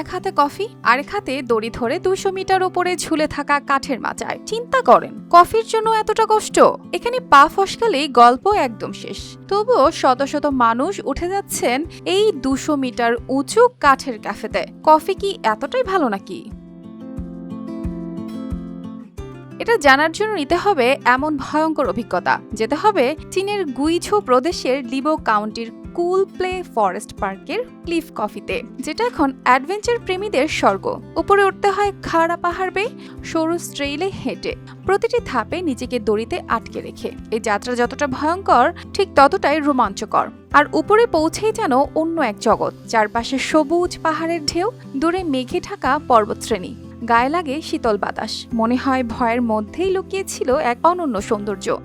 এক হাতে কফি, আরেক হাতে দড়ি ধরে দুশো মিটার ওপরে ঝুলে থাকা কাঠের মাচায়। চিন্তা করেন, কফির জন্য এতটা কষ্ট? এখানে পা ফসকালেই গল্প একদম শেষ। তবুও শত শত মানুষ উঠে যাচ্ছেন এই দুশো মিটার উঁচু কাঠের ক্যাফেতে। কফি কি এতটাই ভালো নাকি? এটা জানার জন্য নিতে হবে এমন ভয়ঙ্কর অভিজ্ঞতা। যেতে হবে চীনের গুইঝু প্রদেশের লিবো কাউন্টির কুল প্লে ফরেস্ট পার্কের ক্লিফ কফিতে, যেটা এখন অ্যাডভেঞ্চার প্রেমীদের স্বর্গ। উপরে উঠতে হয় খাড়া পাহাড় বেয়ে, সরু স্ট্রেইলে হেঁটে। প্রতিটি ধাপে নিজেকে দড়িতে আটকে রেখে। এই যাত্রা যতটা ভয়ঙ্কর, ঠিক ততটাই রোমাঞ্চকর। আর উপরে পৌঁছেই যেন অন্য এক জগৎ, চারপাশে সবুজ পাহাড়ের ঢেউ, দূরে মেঘে ঢাকা পর্বতশ্রেণী। গায়ে লাগে শীতল বাতাস। মনে হয় ভয়ের মধ্যেই লুকিয়েছিল এক অনন্য সৌন্দর্য।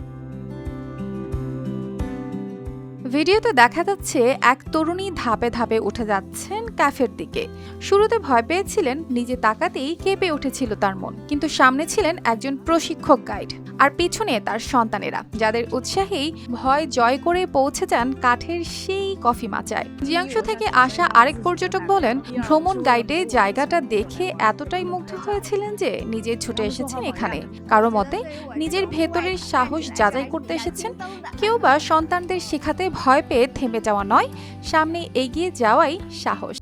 ভিডিওতে দেখা যাচ্ছে এক তরুণী ধাপে ধাপে উঠে যাচ্ছেন ক্যাফের দিকে। শুরুতে ভয় পেয়েছিলেন, নিজে তাকাতেই কেঁপে উঠেছিল তার মন। কিন্তু সামনে ছিলেন একজন প্রশিক্ষক গাইড। আর পিছনে তার সন্তানেরা, যাদের উৎসাহেই ভয় জয় করে পৌঁছে যান কাঠের সেই কফি মাচায়। জিয়াংশু থেকে আসা আরেক পর্যটক বলেন, ভ্রমণ গাইডে জায়গাটা দেখে এতটাই মুগ্ধ হয়েছিলেন যে নিজে ছুটে এসেছেন এখানে। কারও মতে, নিজের ভেতরের সাহস যাচাই করতে এসেছেন, কেউ বা সন্তানদের শেখাতে ভয় পেয়ে থেমে যাওয়া নয়, সামনে এগিয়ে যাওয়াই সাহস।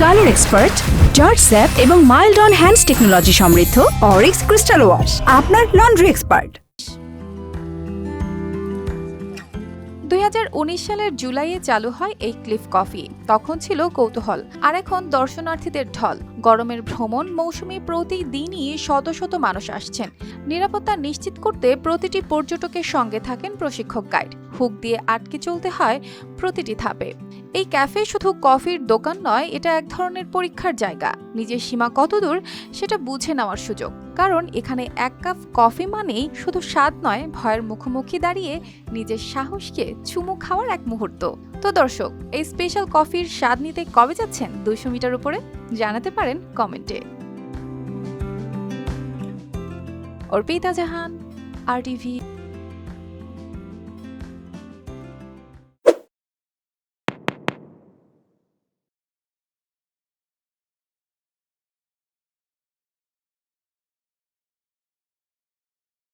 কালার এক্সপার্ট জর্জ স্যাপ এবং মাইল্ড অন হ্যান্ডস টেকনোলজি সমৃদ্ধ অরিক্স ক্রিস্টাল ওয়াশ, আপনার লন্ড্রি এক্সপার্ট। দু হাজার উনিশ সালের জুলাইয়ে চালু হয় এই ক্লিফ কফি। তখন ছিল কৌতূহল। আর এখন দর্শনার্থীদের ঢল। গরমের ভ্রমণ মৌসুমে প্রতিদিনই শত শত মানুষ আসছেন। নিরাপত্তা নিশ্চিত করতে প্রতিটি পর্যটকের সঙ্গে থাকেন প্রশিক্ষক গাইড। হুক দিয়ে আটকে চলতে হয় প্রতিটি ধাপে। এই ক্যাফে শুধু কফির দোকান নয়, এটা এক ধরনের পরীক্ষার জায়গা। নিজের সীমা কতদূর সেটা বুঝে নেওয়ার সুযোগ। কারণ এখানে এক কাপ কফি মানেই শুধু স্বাদ নয়, ভয়ের মুখোমুখি দাঁড়িয়ে নিজের সাহসকে চুমু খাওয়ার এক মুহূর্ত। তো দর্শক, এই স্পেশাল কফির স্বাদ নিতে কবে যাচ্ছেন? দুইশো মিটার উপরে? জানাতে পারেন কমেন্টে। অর্পিতা জাহান আর টিভি